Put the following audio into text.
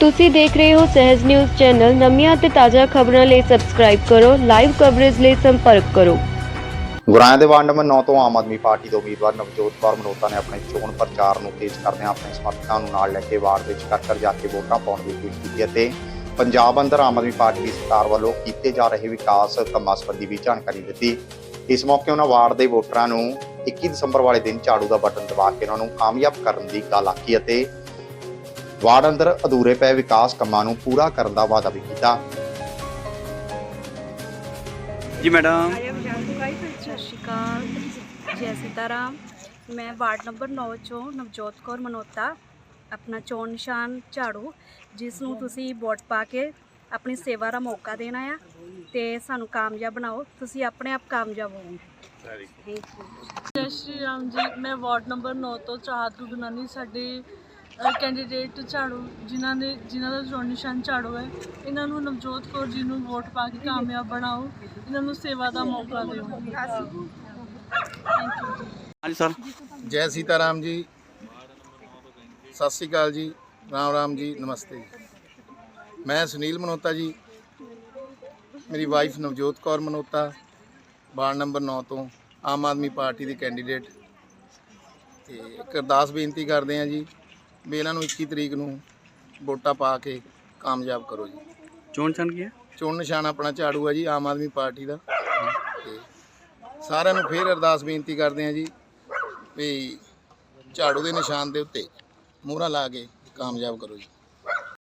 ਤੁਸੀਂ ਦੇਖ ਰਹੇ ਹੋ ਸਹਿਜ ਨਿਊਜ਼ ਚੈਨਲ। ਨਵੀਆਂ ਅਤੇ ਤਾਜ਼ਾ ਖਬਰਾਂ ਲਈ ਸਬਸਕ੍ਰਾਈਬ ਕਰੋ ਲਾਈਵ ਕਵਰੇਜ ਲਈ ਸੰਪਰਕ ਕਰੋ। ਗੁਰਾਇਆ ਦੇ ਵਾਰਡ ਨੰਬਰ 9 ਤੋਂ ਆਮ ਆਦਮੀ ਪਾਰਟੀ ਦੇ ਉਮੀਦਵਾਰ ਨਵਜੋਤ ਕੌਰ ਮਨੋਤਾ ਨੇ ਆਪਣੇ ਚੋਣ ਪ੍ਰਚਾਰ ਨੂੰ ਤੇਜ਼ ਕਰਦਿਆਂ ਆਪਣੇ ਸਮਰਥਕਾਂ ਨੂੰ ਨਾਲ ਲੈ ਕੇ ਵਾਰਡ ਵਿੱਚ ਘਰ ਜਾ ਕੇ ਵੋਟਾਂ ਪਾਉਣ ਦੀ ਅਪੀਲ ਕੀਤੀ ਅਤੇ ਪੰਜਾਬ ਅੰਦਰ ਆਮ ਆਦਮੀ ਪਾਰਟੀ ਦੀ ਸਰਕਾਰ ਵੱਲੋਂ ਕੀਤੇ ਜਾ ਰਹੇ ਵਿਕਾਸ ਕੰਮਾਂ ਸੰਬੰਧੀ ਵੀ ਜਾਣਕਾਰੀ ਦਿੱਤੀ। ਇਸ ਮੌਕੇ ਉਹਨਾਂ ਵਾਰਡ ਦੇ ਵੋਟਰਾਂ ਨੂੰ 21 ਦਸੰਬਰ ਵਾਲੇ ਦਿਨ ਝਾੜੂ ਦਾ ਬਟਨ ਦਬਾ ਕੇ ਉਹਨਾਂ ਨੂੰ ਕਾਮਯਾਬ ਕਰਨ ਦੀ ਗੱਲ ਆਖੀ ਅਤੇ ਵਾਰਡ ਅੰਦਰ ਅਧੂਰੇ ਪਏ ਵਿਕਾਸ ਕੰਮਾਂ ਨੂੰ ਪੂਰਾ ਕਰਨ ਦਾ ਵਾਅਦਾ ਵੀ ਕੀਤਾ। ਜੀ ਮੈਡਮ। ਸਤਿ ਸ਼੍ਰੀ ਅਕਾਲ। ਜੈ ਸੀਤਾਰਾਮ ਮੈਂ ਵਾਰਡ ਨੰਬਰ 9 ਚੋਂ ਨਵਜੋਤ ਕੌਰ ਮਨੋਤਾ ਆਪਣਾ ਚੋਣ ਨਿਸ਼ਾਨ ਝਾੜੂ ਜਿਸ ਨੂੰ ਤੁਸੀਂ ਵੋਟ ਪਾ ਕੇ ਆਪਣੀ ਸੇਵਾ ਦਾ ਮੌਕਾ ਦੇਣਾ ਆ ਤੇ ਸਾਨੂੰ ਕਾਮਯਾਬ ਬਣਾਓ। ਤੁਸੀਂ ਆਪਣੇ ਆਪ ਕਾਮਯਾਬ ਹੋਵੋ ਥੈਂਕ ਯੂ ਜੈ ਸ਼੍ਰੀ ਰਾਮ ਜੀ। ਮੈਂ ਵਾਰਡ ਨੰਬਰ 9 ਤੋਂ ਚਾਹਤ ਗੁਗਨਾਨੀ ਸਾਡੇ ਕੈਂਡੀਡੇਟ ਝਾੜੂ ਜਿਨ੍ਹਾਂ ਨੇ ਜਿਨ੍ਹਾਂ ਦਾ ਚੋਣ ਨਿਸ਼ਾਨ ਝਾੜੂ ਹੈ ਇਹਨਾਂ ਨੂੰ ਨਵਜੋਤ ਕੌਰ ਜੀ ਨੂੰ ਵੋਟ ਪਾ ਕੇ ਕਾਮਯਾਬ ਬਣਾਓ। ਇਹਨਾਂ ਨੂੰ ਸੇਵਾ ਦਾ ਮੌਕਾ ਦਿਓ। ਹਾਂਜੀ ਸਰ। ਜੈ ਸੀਤਾਰਾਮ ਜੀ। ਸਤਿ ਸ੍ਰੀ ਅਕਾਲ ਜੀ। ਰਾਮ ਰਾਮ ਜੀ। ਨਮਸਤੇ ਮੈਂ ਸੁਨੀਲ ਮਨੋਤਾ ਜੀ। ਮੇਰੀ wife Navjot Kaur Manota. Ward number 9 ਤੋਂ ਆਮ ਆਦਮੀ ਪਾਰਟੀ ਦੇ ਕੈਂਡੀਡੇਟ ਤੇ ਇੱਕ ਅਰਦਾਸ ਬੇਨਤੀ ਕਰਦੇ ਹਾਂ ਜੀ। ਵੀ ਇਹਨਾਂ ਨੂੰ 21 ਤਰੀਕ ਨੂੰ ਵੋਟਾਂ ਪਾ ਕੇ ਕਾਮਯਾਬ ਕਰੋ ਜੀ। ਚੋਣ ਚੰਨ ਕੀ ਹੈ? ਚੋਣ ਨਿਸ਼ਾਨ ਆਪਣਾ ਝਾੜੂ ਹੈ ਜੀ ਆਮ ਆਦਮੀ ਪਾਰਟੀ ਦਾ। ਤੇ ਸਾਰਿਆਂ ਨੂੰ ਫੇਰ ਅਰਦਾਸ ਬੇਨਤੀ ਕਰਦੇ ਹਾਂ ਜੀ ਵੀ ਝਾੜੂ ਦੇ ਨਿਸ਼ਾਨ ਦੇ ਉੱਤੇ ਮੂਹਰਾ ਲਾ ਕੇ ਕਾਮਯਾਬ ਕਰੋ ਜੀ।